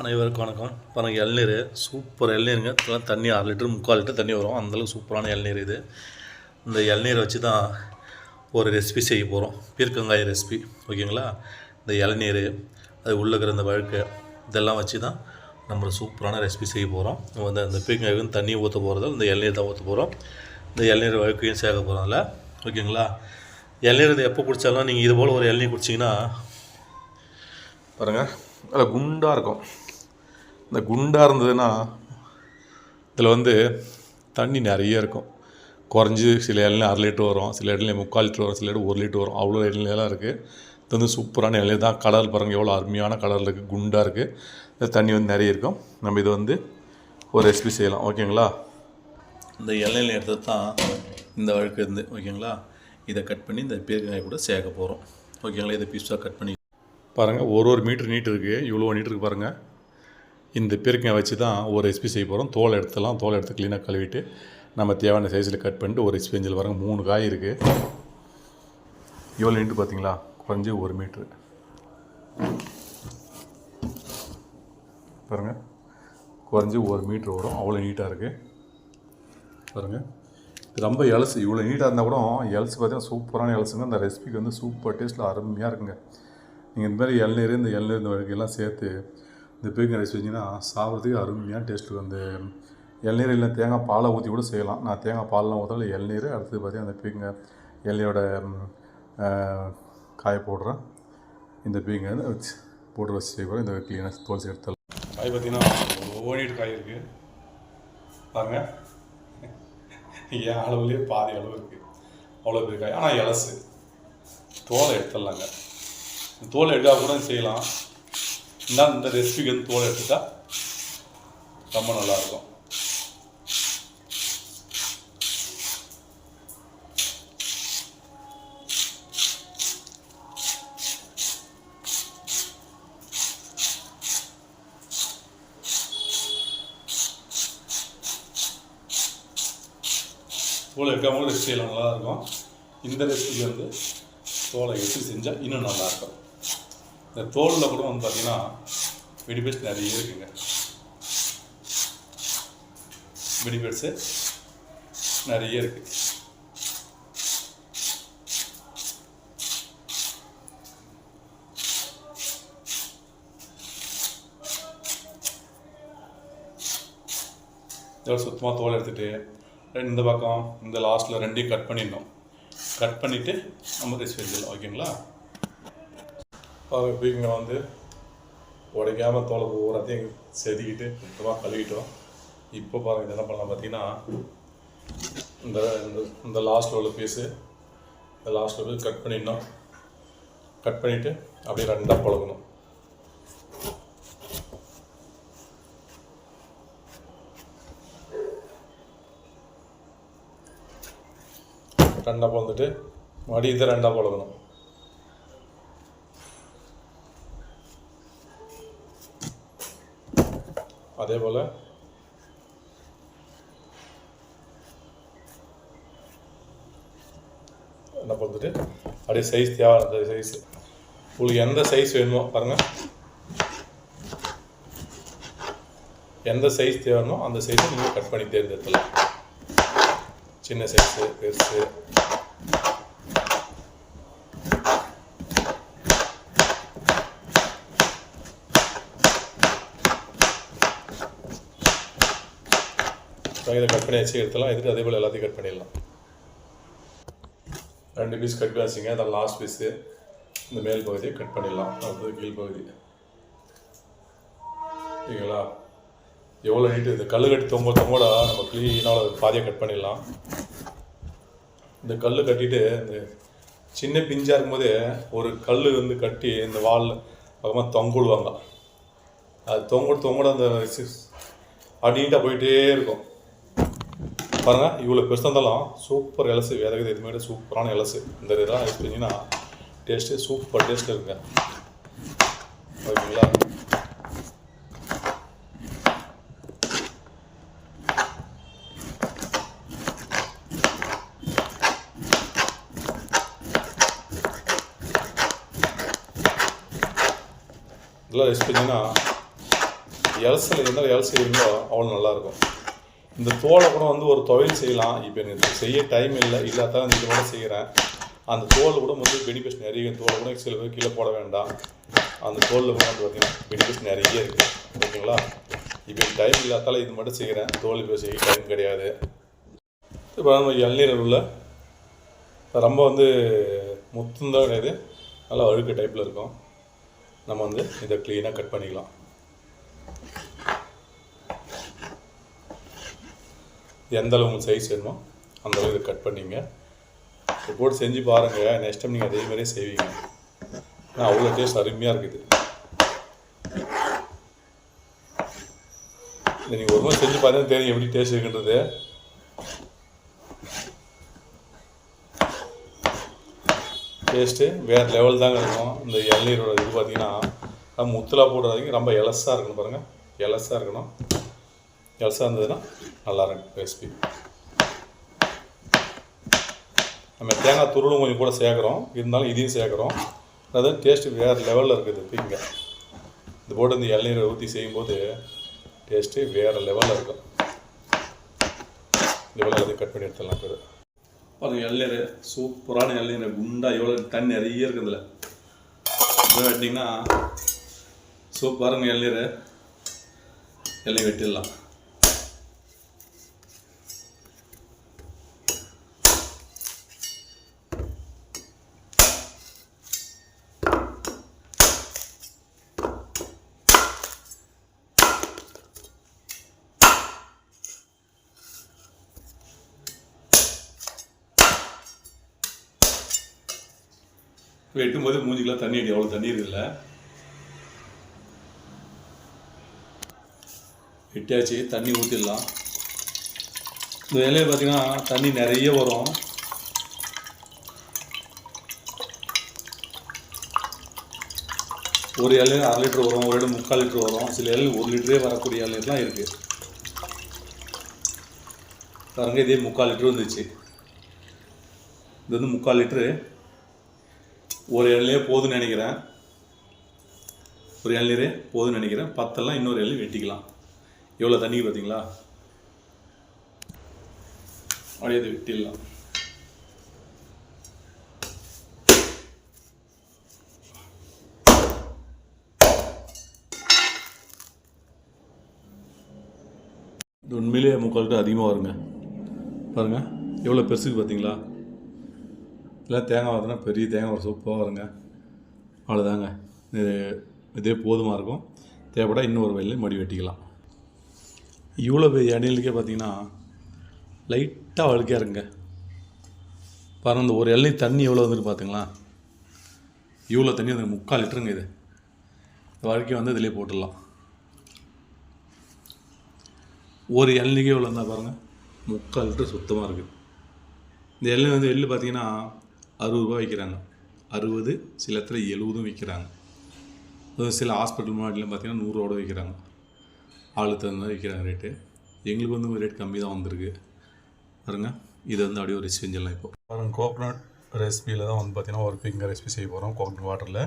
அனைவருக்கும் வணக்கம். பாருங்கள் இளநீர் சூப்பர் இளநீருங்க இதெல்லாம் தண்ணி அரை லிட்டர் முக்கால் லிட்டர் தண்ணி வரும். அந்தளவுக்கு சூப்பரான இளநீர் இது. இந்த இளநீரை வச்சு தான் ஒரு ரெசிபி செய்ய போகிறோம் பீர்க்கங்காய் ரெசிபி ஓகேங்களா? இந்த இளநீர் அது உள்ளே இருக்கிற இந்த வழுக்கு இதெல்லாம் வச்சு தான் நம்ம சூப்பரான ரெசிபி செய்ய போகிறோம் இந்த வந்து அந்த பீர்க்கங்காய்க்கு தண்ணி ஊற்ற போகிறதால இந்த இளநீர் தான் ஊற்ற போகிறோம் இந்த இளநீர் வழுக்கையும் சேர்க்க போகிறோம்ல ஓகேங்களா? இளநீர் இது எப்போ குடித்தாலும் நீங்கள் இது போல் ஒரு இளநீர் குடிச்சிங்கன்னா பாருங்கள் அதில் குண்டாக இருக்கும். இந்த குண்டாக இருந்ததுன்னா இதில் வந்து தண்ணி நிறைய இருக்கும். குறைஞ்சி சில இளநீர் அரை லிட்டர் வரும் சில இடத்துல முக்கால் லிட்டர் வரும் சில இடம் ஒரு லிட்டர் வரும். அவ்வளோ இளநீர்லாம் இருக்குது இது வந்து சூப்பரான இளநீர் தான் கலர் பாருங்கள் எவ்வளோ அருமையான கலரில் இருக்குது குண்டாக இருக்குது இந்த தண்ணி வந்து நிறைய இருக்கும். நம்ம இது வந்து ஒரு ரெசிபி செய்யலாம். ஓகேங்களா? இந்த இலையில எடுத்தது தான் இந்த வழக்கு இருந்து ஓகேங்களா? இதை கட் பண்ணி இந்த பீர்க்கங்காய் கூட சேர்க்க போகிறோம் ஓகேங்களா? இதை பீஸாக கட் பண்ணி பாருங்கள் ஒரு ஒரு மீட்ரு நீட் இருக்குது இவ்வளோ நீட் இருக்குது பாருங்கள் இந்த பெருக்கை வச்சு தான் ஒரு ரெசிபி செய்ய போகிறோம் தோல் எடுத்துலாம் தோல் எடுத்து க்ளீனாக கழுவிட்டு நம்ம தேவையான சைஸில் கட் பண்ணிட்டு ஒரு ரெசிபி செஞ்சில் மூணு காய் இருக்குது எவ்வளோ நீட்டு பார்த்தீங்களா? குறைஞ்சி ஒரு மீட்ரு பாருங்கள் குறைஞ்சி ஒரு மீட்ரு வரும். அவ்வளோ நீட்டாக இருக்குது பாருங்கள் இது ரொம்ப எலசு இவ்வளோ நீட்டாக இருந்தால் கூட எலசு பார்த்தீங்கன்னா சூப்பரான எலசுங்க அந்த ரெசிபிக்கு வந்து சூப்பர் டேஸ்ட்டில் அருமையாக இருக்குங்க. நீங்கள் இந்த மாதிரி இளநீர் இந்த இளநீர் இந்த வகையெல்லாம் சேர்த்து இந்த பீக்கங் ரைஸ் வச்சிங்கன்னா சாப்பிட்றதுக்கு அருமையான டேஸ்ட் அந்த இளநீர் இல்லை தேங்காய் பாலை ஊற்றி கூட செய்யலாம். நான் தேங்காய் பால்லாம் ஊற்றல இளநீர் அடுத்தது பார்த்தீங்கன்னா அந்த பீங்க இளநீரோட காய போடுறேன். இந்த பீங்க வச்சு போட்டு வச்சு செய்ய இந்த க்ளீனாக தோல் எடுத்தால் காய் பார்த்தீங்கன்னா ஓடிட்டு காய் இருக்குது பாருங்கள் என் அளவுலேயே பாதி அளவு இருக்குது அவ்வளோ பெரிய காய். ஆனால் இலசு தோலை எடுத்துடலாங்க. தோலை எடுக்காக கூட செய்யலாம். இந்த இந்த ரெசிபிக்கு வந்து தோலை எடுத்துட்டா ரொம்ப நல்லாயிருக்கும். தோலை எடுக்காம கூட ரெசிபி செய்யலாம் நல்லாயிருக்கும். இந்த ரெசிபிக்கு வந்து தோலை எடுத்து செஞ்சால் இன்னும் நல்லாயிருக்கும். இந்த தோலில் கூட வந்து பார்த்தீங்கன்னா வெடிபேட்ஸ் நிறைய இருக்குங்க. வெடிபேட்ஸு நிறைய இருக்குது இதோட சுத்தமாக தோல் எடுத்துகிட்டு இந்த பக்கம் இந்த லாஸ்ட்டில் ரெண்டையும் கட் பண்ணிடணும். கட் பண்ணிவிட்டு நம்ம ரெசிபி செஞ்சிடலாம் ஓகேங்களா இப்போ இங்கே வந்து உடைக்காமல் தோலை பூராத்தையும் செதுக்கிட்டு சுத்தமாக கழுவிட்டோம். இப்போ பாருங்கள் என்ன பண்ணலாம் பார்த்தீங்கன்னா இந்த இந்த- இந்த லாஸ்ட்டில் உள்ள பீஸு இந்த லாஸ்ட்டில் போய் கட் பண்ணிடணும். கட் பண்ணிவிட்டு அப்படியே ரெண்டாக பழகணும். ரெண்டாக பழந்துட்டு மறுபடியும் இதை ரெண்டாக பழகணும். அதே போல் என்ன பண்ணுறது அப்படியே சைஸ் தேவை சைஸ் உங்களுக்கு எந்த சைஸ் வேணுமோ பாருங்கள் எந்த சைஸ் தேவைனோ அந்த சைஸை நீங்கள் கட் பண்ணி தேர்ந்தெடுத்துல சின்ன சைஸு பெருசு. இதை வச்சு எடுத்துலாம் எடுத்துட்டு அதே போல் எல்லாத்தையும் கட் பண்ணிடலாம். ரெண்டு பீஸ் கட் பண்ணிச்சிங்க அதான் லாஸ்ட் பீஸு இந்த மேல் பகுதியை கட் பண்ணிடலாம். அடுத்தது கீழ் பகுதி. சரிங்களா? எவ்வளோ நீட்டு இந்த கல் கட்டி தொங்க தொங்கோட நம்ம க்ளீனாக பாதியாக கட் பண்ணிடலாம். இந்த கல் கட்டிட்டு இந்த சின்ன பிஞ்சாக இருக்கும்போதே ஒரு கல் வந்து கட்டி இந்த வாலில் பக்கமாக தொங்க விடுவாங்க. அது தொங்க தொங்கோட அந்த அடிண்டாக போயிட்டே இருக்கும். பாருங்கள் இவ்வளோ பெருசாக இருந்தாலும் சூப்பர் இலசு வேறு எதுவுமே விட சூப்பரான இலசு இந்த இதெல்லாம் யூஸ் பண்ணிங்கன்னா டேஸ்ட்டு சூப்பர் டேஸ்ட் இருக்குங்க. ஓகேங்களா? இதெல்லாம் யூஸ் பண்ணிங்கன்னா எலசில் எந்த எல் இருந்தோ அவ்வளோ நல்லாயிருக்கும் இந்த தோலை கூட வந்து ஒரு துவையல் செய்யலாம். இப்போ எனக்கு செய்ய டைம் இல்லை இல்லாதான் இந்த கூட செய்கிறேன் அந்த தோல் கூட வந்து பெனிஃபிட்ஸ் நிறைய தோலை கூட சில பேர் கீழே போட வேண்டாம். அந்த தோலில் கூட வந்து பார்த்தீங்கன்னா பெனிஃபிட்ஸ் நிறைய இருக்குது ஓகேங்களா? இப்போ எனக்கு டைம் இல்லாதால இது மட்டும் செய்கிறேன் தோல் இப்போ செய்ய டைம் கிடையாது. இப்போ நம்ம இளநீர் உள்ள ரொம்ப வந்து முத்துந்தான் கிடையாது. நல்லா அழுக்கு டைப்பில் இருக்கும். நம்ம வந்து இதை க்ளீனாக கட் பண்ணிக்கலாம். எந்த அளவு சைஸ் வேணுமோ அந்த அளவு இதை கட் பண்ணிங்க. இப்போ போட்டு செஞ்சு பாருங்கள் நெக்ஸ்ட் டைம் நீங்கள் அதே மாதிரியே செய்வீங்க. ஆனால் அவ்வளோ டேஸ்ட் அருமையாக இருக்குது. இதை நீங்கள் ஒரு முறை செஞ்சு பார்த்தா தெரியும் எப்படி டேஸ்ட் இருக்குன்றது. டேஸ்ட்டு வேறு லெவல் தாங்க இருக்கும். இந்த இளநீரோட இது பார்த்தீங்கன்னா முத்தலாக போடுறதுக்கு ரொம்ப எலஸாக இருக்கணும் பாருங்கள் எலசாக இருக்கணும். எலசாக இருந்ததுன்னா நல்லா இருக்கும் ரெசிபி நம்ம தேங்காய் துருளும் கொஞ்சம் கூட சேர்க்குறோம். இருந்தாலும் இதையும் சேர்க்குறோம். அதாவது டேஸ்ட்டு வேறு லெவலில் இருக்குது பீங்க இந்த போட்டு இந்த இளநீரை ஊற்றி செய்யும்போது டேஸ்ட்டு வேறு லெவலில் இருக்கும். லெவலில் அதை கட் பண்ணி எடுத்துடலாம் பேர் பாருங்கள் இளநீர். சூப்பரான இளநீர். குண்டாக எவ்வளோ தண்ணி நிறைய இருக்குதுல இதை வெட்டிங்கன்னா சூப் இளநீர். இளநீர் வெட்டிடலாம். வெட்டும்போது மூஞ்சிக்கெல்லாம் தண்ணி அடி அவ்வளோ தண்ணி இல்லை வெட்டியாச்சு தண்ணி ஊற்றிடலாம் இந்த இலையில பார்த்தீங்கன்னா தண்ணி நிறைய வரும். ஒரு இலையில அரை லிட்டர் வரும் ஒரு இடம் முக்கால் லிட்டர் வரும். சில இலையில் ஒரு லிட்டரே வரக்கூடிய இலையெல்லாம் இருக்குது பாருங்க இதே முக்கால் லிட்டர் வந்துச்சு இது வந்து முக்கால் லிட்டரு. ஒரு இலையே போதும்னு நினைக்கிறேன். ஒரு இளநீரே போதும்னு நினைக்கிறேன். பத்தெல்லாம் இன்னொரு இளநீர் வெட்டிக்கலாம். எவ்வளோ தண்ணி பார்த்தீங்களா? அப்படியே வெட்டிடலாம். இது உண்மையிலேயே முக்கால் அதிகமாக வருங்க. பாருங்கள் எவ்வளோ பெருசுக்கு பார்த்தீங்களா? இல்லை தேங்காய் பார்த்தோன்னா பெரிய தேங்காய் ஒரு சூப்பராக வருங்க. அவ்வளோதாங்க இது இதே போதுமாக இருக்கும். தேவைப்பட்டா இன்னொரு வயலில் மடி வெட்டிக்கலாம். இவ்வளோ பெரிய அணிலுக்கே பார்த்தீங்கன்னா லைட்டாக வழுக்கையாக இருங்க பாருங்கள் இந்த ஒரு இளநீர் தண்ணி எவ்வளோ வந்துருக்கு பார்த்துங்களா இவ்வளோ தண்ணி வந்து முக்கால் லிட்டருங்க இது. இந்த வந்து இதிலே போட்டுடலாம். ஒரு இளநீக்கே எவ்வளோ இருந்தால் பாருங்கள் முக்கால் லிட்டர் சுத்தமாக இருக்குது இந்த எள்ளு வந்து எள்ளு பார்த்தீங்கன்னா அறுபது ரூபா விற்கிறாங்க அறுபது சில இடத்துல எழுபதும் விற்கிறாங்க அதுவும் சில ஹாஸ்பிட்டல் முன்னாடிலாம் பார்த்தீங்கன்னா நூறுரூவோட விற்கிறாங்க ஆளுக்கு தகுந்த மாதிரி விற்கிறாங்க ரேட்டு எங்களுக்கு வந்து ரேட் கம்மி தான் வந்திருக்கு. பாருங்க இது வந்து அப்படியே ஒரு ரெசிபி செஞ்சிடலாம் இப்போ. பாருங்க கோகோனட் ரெசிபியில் தான் வந்து பார்த்தீங்கன்னா ஒரு பிங்க ரெசிபி செய்ய போகிறோம் கோகோனட் வாட்டரில்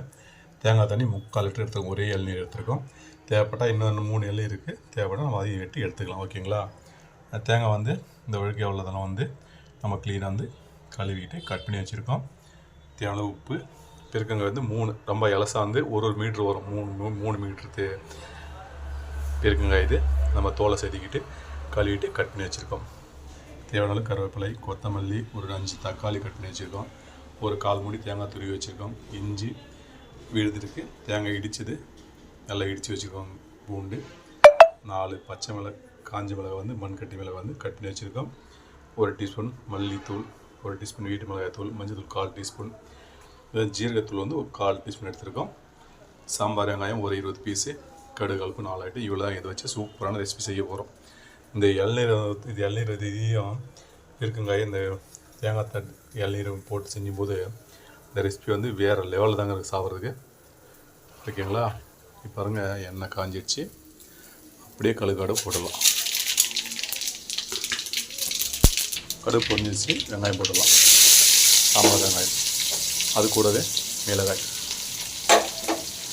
தேங்காய் தண்ணி முக்கால் லிட்டர் எடுத்துருக்கோம். ஒரே இளநீர் எடுத்துருக்கோம். தேவைப்பட்டால் இன்னொன்று மூணு இளநீர் இருக்குது தேவைப்பட்டால் நம்ம அதையும் வெட்டி எடுத்துக்கலாம். ஓகேங்களா? தேங்காய் வந்து இந்த ஒழுக்கை உள்ளதெல்லாம் வந்து நம்ம க்ளீனாக வந்து கழுவிக்கிட்டு கட் பண்ணி வச்சுருக்கோம். தேவையான உப்பு பெருக்கங்க வந்து மூணு ரொம்ப இலசா வந்து ஒரு ஒரு மீட்ரு வரும். மூணு மூணு மூணு மீட்ரு பெருக்கங்காய் இது. நம்ம தோலை செதுக்கிட்டு கழுவிட்டு கட் பண்ணி வச்சுருக்கோம். தேவையான கருவேப்பிலை கொத்தமல்லி ஒரு அஞ்சு தக்காளி கட் பண்ணி வச்சுருக்கோம். ஒரு கால் மூடி தேங்காய் துருவி வச்சுருக்கோம். இஞ்சி விழுதுருக்கு தேங்காய் இடிச்சது. நல்லா இடித்து வச்சுருக்கோம். பூண்டு நாலு பச்சை மிளகு காஞ்ச மிளகு வந்து மண்கட்டி மிளகு வந்து கட் பண்ணி வச்சுருக்கோம். ஒரு டீஸ்பூன் மல்லித்தூள் ஒரு டீஸ்பூன் வீட்டு மிளகாய் தூள் மஞ்சள் கால் டீஸ்பூன் ஜீரகத்தூள் வந்து ஒரு கால் டீஸ்பூன் எடுத்திருக்கோம். சாம்பார் வெங்காயம் ஒரு இருபது பீஸு கடுகு கலப்பு நாலாயிட்டு இவ்வளோ தான் இதை வச்சு சூப்பரான ரெசிபி செய்ய போகிறோம் இந்த இளநீர் இது இளநீர் இதையும் இருக்குங்க. இந்த தேங்காய் தட்டு இளநீர் போட்டு செஞ்சும்போது இந்த ரெசிபி வந்து வேறு லெவலில் தாங்க இருக்குது சாப்பிட்றதுக்கு. ஓகேங்களா? இப்போ பாருங்கள் எண்ணெய் காஞ்சிடுச்சு அப்படியே கழுக்காடு போடலாம். கடுகு பொரிஞ்சிச்சு வெங்காயம் போடலாம் சாம்பார் வெங்காயம். அது கூடவே மிளகாய்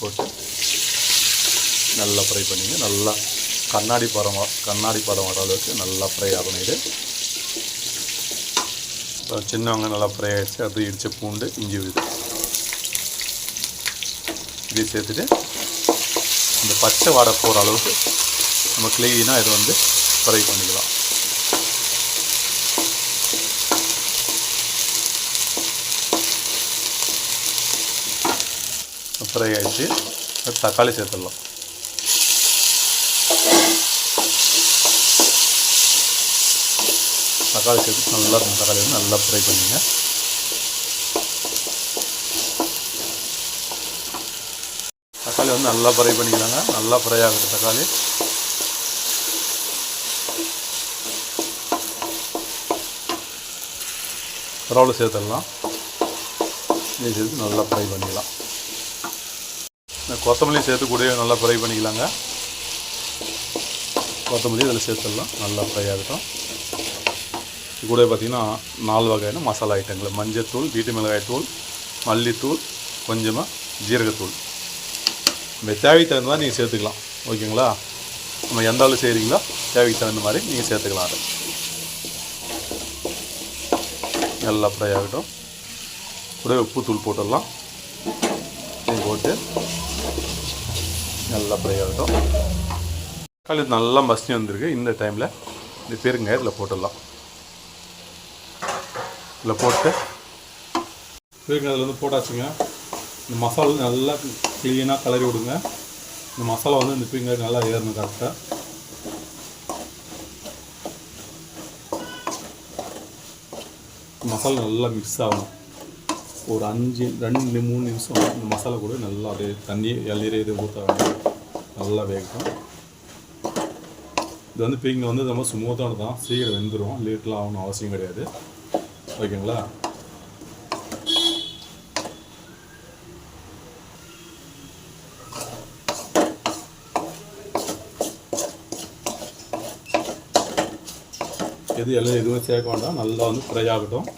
போட்டு நல்லா ஃப்ரை பண்ணிங்க. நல்லா கண்ணாடி படம் கண்ணாடி படம் வர அளவுக்கு நல்லா ஃப்ரை ஆகணும் இது. சின்னவங்க நல்லா ஃப்ரை ஆகிடுச்சு அப்படி இடித்த பூண்டு இஞ்சி விழுது இதை சேர்த்துட்டு இந்த பச்சை வாடை போகிற அளவுக்கு நம்ம க்ளீனாக இதை வந்து ஃப்ரை பண்ணிக்கலாம். ஃப்ரை ஆகிடுச்சு தக்காளி சேர்த்துடலாம். தக்காளி சேர்த்து நல்லா இருக்கும். தக்காளி வந்து நல்லா ஃப்ரை பண்ணிங்க. தக்காளி வந்து நல்லா ஃப்ரை பண்ணிக்கலாங்க. நல்லா ஃப்ரை ஆகுது தக்காளி. பரவாயில்ல சேர்த்துடலாம். இதை சேர்த்து நல்லா ஃப்ரை பண்ணிக்கலாம். கொத்தமல்லி சேர்த்து கூடவே நல்லா ஃப்ரை பண்ணிக்கலாங்க. கொத்தமல்லி இதில் சேர்த்துடலாம். நல்லா ஃப்ரை ஆகட்டும். கூட பார்த்தீங்கன்னா நாலு வகையான மசாலா ஐட்டங்கள் மஞ்சத்தூள் வீட்டு மிளகாய் தூள் மல்லித்தூள் கொஞ்சமாக ஜீரகத்தூள். இந்த தேவைக்கு தகுந்த மாதிரி நீங்கள் சேர்த்துக்கலாம். ஓகேங்களா? நம்ம எந்த ஆள் செய்கிறீங்களோ தேவைக்கு தகுந்த மாதிரி நீங்கள் சேர்த்துக்கலாம் அதை. நல்லா ஃப்ரை ஆகட்டும். கூட உப்புத்தூள் போட்டுடலாம். போட்டு நல்லா ஃப்ரை ஆகட்டும் தக்காளி நல்லா மசிஞ்சு வந்திருக்கு. இந்த டைமில் இந்த பெருங்காயம் இதில் போட்டுடலாம். இதில் போட்டு பெருங்காயம் அதில் வந்து போட்டாச்சுங்க. இந்த மசாலா நல்லா க்ளீனாக கலரி விடுங்க. இந்த மசாலா வந்து இந்த பெருங்காயம் நல்லா ஏறணும் கரெக்டாக மசாலா நல்லா மிக்ஸ் ஆகணும். ஒரு அஞ்சு ரெண்டு மூணு நிமிஷம் இந்த மசாலா கூட நல்லா அப்படியே தண்ணி இளநீர் இது ஊற்ற நல்லா வேகட்டும். இது வந்து பீங்க வந்து ரொம்ப ஸ்மூத்தானது தான் சீக்கிரம் வெந்துடும் லேட்லாம் ஆகணும் அவசியம் கிடையாது. ஓகேங்களா? எது எல்லாம் எதுவும் சேர்க்க வேண்டாம். நல்லா வந்து ஃப்ரை ஆகட்டும்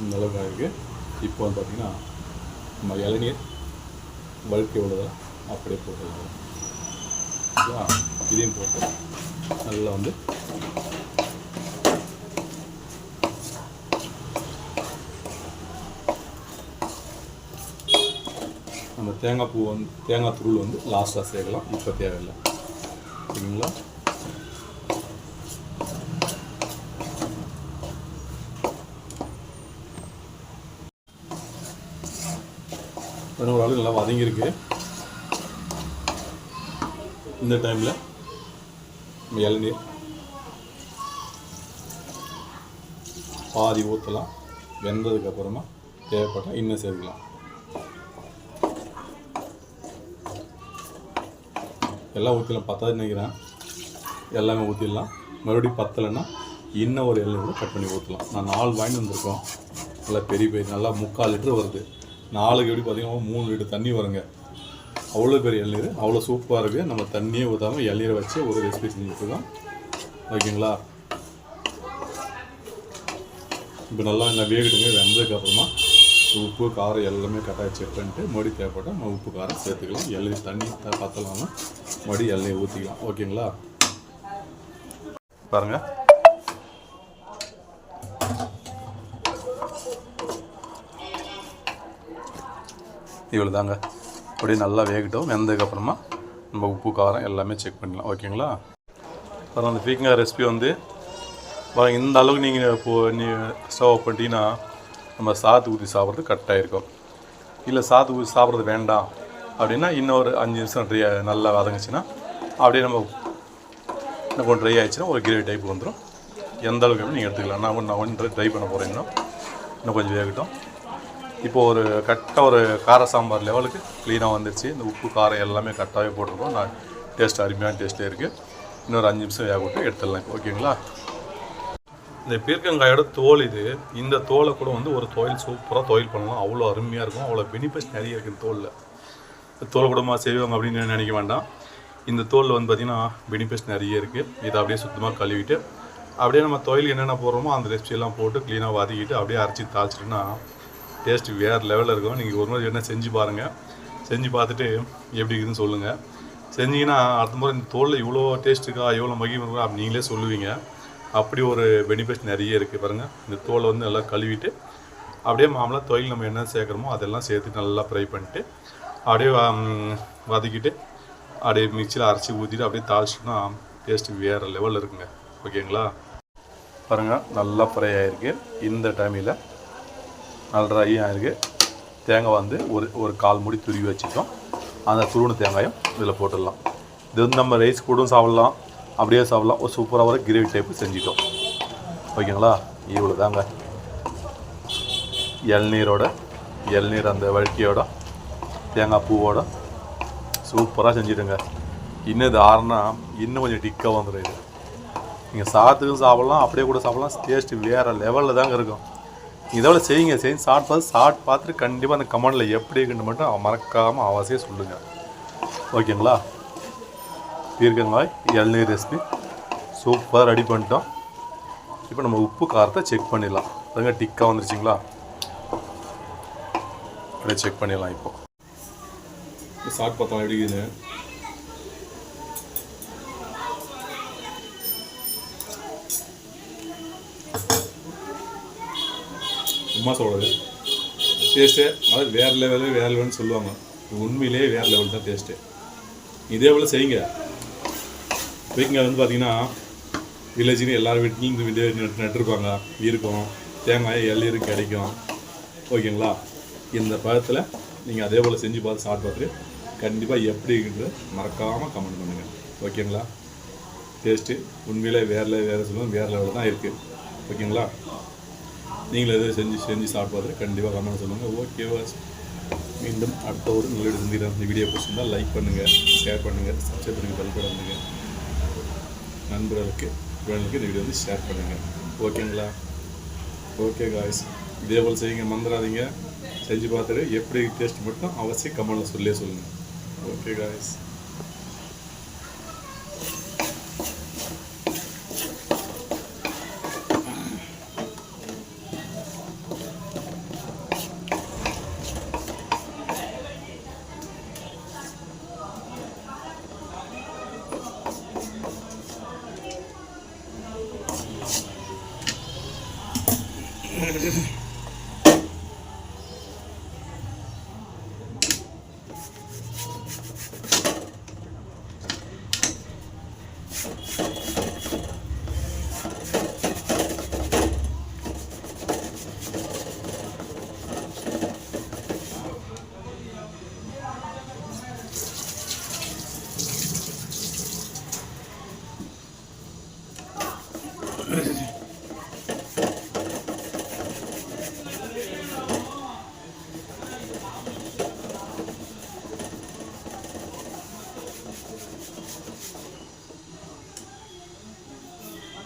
இந்த அளவுக்கு ஆகிருக்கு இப்போ வந்து பார்த்திங்கன்னா நம்ம இளநீர் வழுக்கி உள்ளதாக அப்படியே போட்டுக்கலாம் ஓகேவா? இதையும் போட்டு நல்லா வந்து அந்த தேங்காய் பூ வந்து தேங்காய் துருள் வந்து லாஸ்ட்டாக சேர்க்கலாம். இப்போ தேவையில்லை. சரிங்களா? ஒரு அளவு நல்லா வதங்கியிருக்கு. இந்த டைமில் இளநீர் பாதி ஊற்றலாம் வெந்ததுக்கப்புறமா தேவைப்பட்டால் இன்னும் சேர்க்கலாம். எல்லாம் ஊற்றிடலாம் பத்தாது நினைக்கிறேன். எல்லாமே ஊற்றிடலாம் மறுபடியும் பத்தலைன்னா இன்னும் ஒரு எண்ணெய் கட் பண்ணி ஊற்றலாம் நான் நாலு வாங்கிட்டு வந்திருக்கோம். நல்லா பெரிய பெரிய நல்லா முக்கால் லிட்டர் வருது. நாலுக்கு எப்படி பார்த்தீங்கன்னா மூணு லிட்டர் தண்ணி வருங்க. அவ்வளோ பெரிய இளநீர் அவ்வளோ சூப்பராக இருக்குது நம்ம தண்ணியே ஊற்றாமல் இளநீரை வச்சு ஒரு ரெசிபி செஞ்சுருக்கோம் ஓகேங்களா? இப்போ நல்லா இந்த வேகட்டுங்க. வெந்ததுக்கப்புறமா உப்பு காரம் எல்லாமே கட்டாய செக் பண்ணிட்டு மறுபடி தேவைப்பட்டால் நம்ம உப்பு காரம் சேர்த்துக்கலாம். எல்லாம் தண்ணி த- பத்தலாம்னா மறுபடி எல்லாம் ஊற்றிக்கலாம் ஓகேங்களா? பாருங்கள் இவ்வளோ தாங்க அப்படியே நல்லா வேகட்டும். வெந்ததுக்கப்புறமா நம்ம உப்பு காரம் எல்லாமே செக் பண்ணலாம் ஓகேங்களா அப்புறம் அந்த பீக்கங்காய் ரெசிபி வந்து பாருங்க இந்த அளவுக்கு நீங்கள் இப்போது நீ ஸ்டவ் பண்ணிட்டீங்கன்னா நம்ம சாத்து ஊற்றி சாப்பிட்றது கரெக்டாக இருக்கும். இல்லை சாத்து ஊற்றி சாப்பிட்றது வேண்டாம். அப்படின்னா இன்னொரு அஞ்சு நிமிஷம் ட்ரை நல்லா வதங்குச்சுன்னா அப்படியே நம்ம இன்னும் கொஞ்சம் ட்ரை ஆகிடுச்சுன்னா ஒரு கிரேவி டைப் வந்துடும் எந்த அளவுக்கு நீங்கள் எடுத்துக்கலாம். நான் ஒன்று நான் ஒன்று ட்ரை பண்ண போகிறேன் இன்னும். இன்னும் கொஞ்சம் வேகட்டும். இப்போ ஒரு கரெக்டாக ஒரு கார சாம்பார் லெவலுக்கு க்ளீனாக வந்துருச்சு. இந்த உப்பு காரம் எல்லாமே கரெக்டாகவே போட்டிருக்கோம். நான் டேஸ்ட் அருமையான டேஸ்ட்டே இருக்குது இன்னொரு அஞ்சு நிமிஷம் வேக விட்டு எடுத்துடலாம். ஓகேங்களா? இந்த பீர்க்கங்காயோட தோல் இது. இந்த தோலை கூட வந்து ஒரு துவையல் சூப்பராக துவையல் பண்ணலாம். அவ்வளோ அருமையாக இருக்கும். அவ்வளோ பெனிஃபிட்ஸ் நிறைய இருக்குது இந்த தோலில். தோல் கூடமாக செய்வாங்க அப்படின்னு நினைக்க வேண்டாம். இந்த தோலில் வந்து பார்த்திங்கன்னா பெனிஃபிட்ஸ் நிறைய இருக்குது இதை அப்படியே சுத்தமாக கழுவிட்டு அப்படியே நம்ம தொழில் என்னென்ன போடுறோமோ அந்த ரெசிபி எல்லாம் போட்டு க்ளீனாக வதக்கிட்டு அப்படியே அரைச்சி தாளிச்சிட்டோன்னா டேஸ்ட் வேறு லெவலில் இருக்கும். நீங்கள் ஒரு முறை என்ன செஞ்சு பாருங்கள் செஞ்சு பார்த்துட்டு எப்படி இருக்குதுன்னு சொல்லுங்கள் செஞ்சீங்கன்னா அடுத்த முறை இந்த தோலில் இவ்வளோ டேஸ்ட் இருக்கா எவ்வளோ மகிமை இருக்கா அப்படி நீங்களே சொல்லுவீங்க. அப்படி ஒரு பெனிஃபிட்ஸ் நிறைய இருக்குது பாருங்கள் இந்த தோலை வந்து நல்லா கழுவிட்டு அப்படியே மாமலாக தொழில் நம்ம என்ன சேர்க்குறோமோ அதெல்லாம் சேர்த்து நல்லா ஃப்ரை பண்ணிட்டு அப்படியே வதக்கிட்டு அப்படியே மிக்சியில் அரைச்சி ஊற்றிட்டு அப்படியே தாளிச்சிட்டோம்னா டேஸ்ட்டு வேறு லெவலில் இருக்குங்க. ஓகேங்களா பாருங்கள் நல்லா ஃப்ரை ஆகிருக்கு இந்த டைமில் நல்லா ட்ரை தேங்காய் வந்து ஒரு ஒரு கால் மூடி துருவி வச்சுட்டோம். அந்த துருணு தேங்காயும் இதில் போட்டுடலாம். இது வந்து நம்ம ரைஸ் கூடவும் சாப்பிட்லாம். அப்படியே சாப்பிட்லாம். ஒரு சூப்பராக ஒரு கிரேவி டைப்பு செஞ்சிட்டோம். ஓகேங்களா? இவ்வளோ தாங்க. இளநீரோட இளநீர் அந்த வழுக்கியோட தேங்காய் பூவோட சூப்பராக செஞ்சிடுங்க. இன்னும் இது ஆறுனா இன்னும் கொஞ்சம் டிக்காக வந்துடும் இது. நீங்கள் சாத்துக்கும் சாப்பிட்லாம் அப்படியே கூட சாப்பிட்லாம். டேஸ்ட்டு வேறு லெவலில் தாங்க இருக்கும். இதோட செய்யுங்க செய்து சாப்பிட்டு பார்த்து சாப்பிட்டு பார்த்துட்டு கண்டிப்பாக அந்த கமெண்டில் எப்படி இருக்குன்னு மட்டும் மறக்காமல் அவசியம் சொல்லுங்கள் ஓகேங்களா? பீர்க்கங்காய் இளநீர் ரெசிபி சூப்பராக ரெடி பண்ணிட்டோம். இப்போ நம்ம உப்பு காரத்தை செக் பண்ணிடலாம். அதுங்க டிக்காக வந்துருச்சுங்களா? அப்படியே செக் பண்ணிடலாம் இப்போது ஷார்ட் பார்த்தோம் எப்படி சும்மா சொல்கிறது டேஸ்ட்டு அதாவது வேறு லெவலு வேறு லெவல்னு சொல்லுவாங்க. உண்மையிலேயே வேறு லெவல் தான் டேஸ்ட்டு இதே போல் செய்யுங்க. வைக்கிங்க வந்து பார்த்தீங்கன்னா வில்லேஜ்னு எல்லார் வீட்லையும் இந்த வில்லேஜ் நட்டு நட்டுருப்பாங்க. இருக்கும். தேங்காய் எள்ளீர் கிடைக்கும். ஓகேங்களா? இந்த பழத்தில் நீங்கள் அதே போல் செஞ்சு பார்த்து சாப்பிட்டு பார்த்துட்டு கண்டிப்பாக எப்படிங்கிறத மறக்காமல் கமெண்ட் பண்ணுங்கள் ஓகேங்களா? டேஸ்ட்டு உண்மையிலே வேறு வேறு சொல்லுவோம் வேறு லெவலில் தான் இருக்குது ஓகேங்களா? நீங்களும் எதுவும் செஞ்சு செஞ்சு சாப்பிட்டு பார்த்துட்டு கண்டிப்பாக கமெண்ட் சொல்லுங்கள் ஓகேவா மீண்டும் அடுத்த ஒரு நல்ல சந்திக்கிறேன் இந்த வீடியோ பிடிச்சிருந்தால் லைக் பண்ணுங்கள் ஷேர் பண்ணுங்கள் சப்ஸ்கிரைப் பண்ணுங்கள் பெல் பண்ணுங்க நண்பர்களுக்கு உடனுக்கு இந்த வீடியோ வந்து ஷேர் பண்ணுங்கள் ஓகேங்களா ஓகே காய்ஸ் இதே போல் செய்யுங்க மறந்துடாதீங்க. செஞ்சு பார்த்துட்டு எப்படி டேஸ்ட் மட்டும் அவசியம் கமெண்டில் சொல்லியே சொல்லுங்கள் ஓகே காய்ஸ்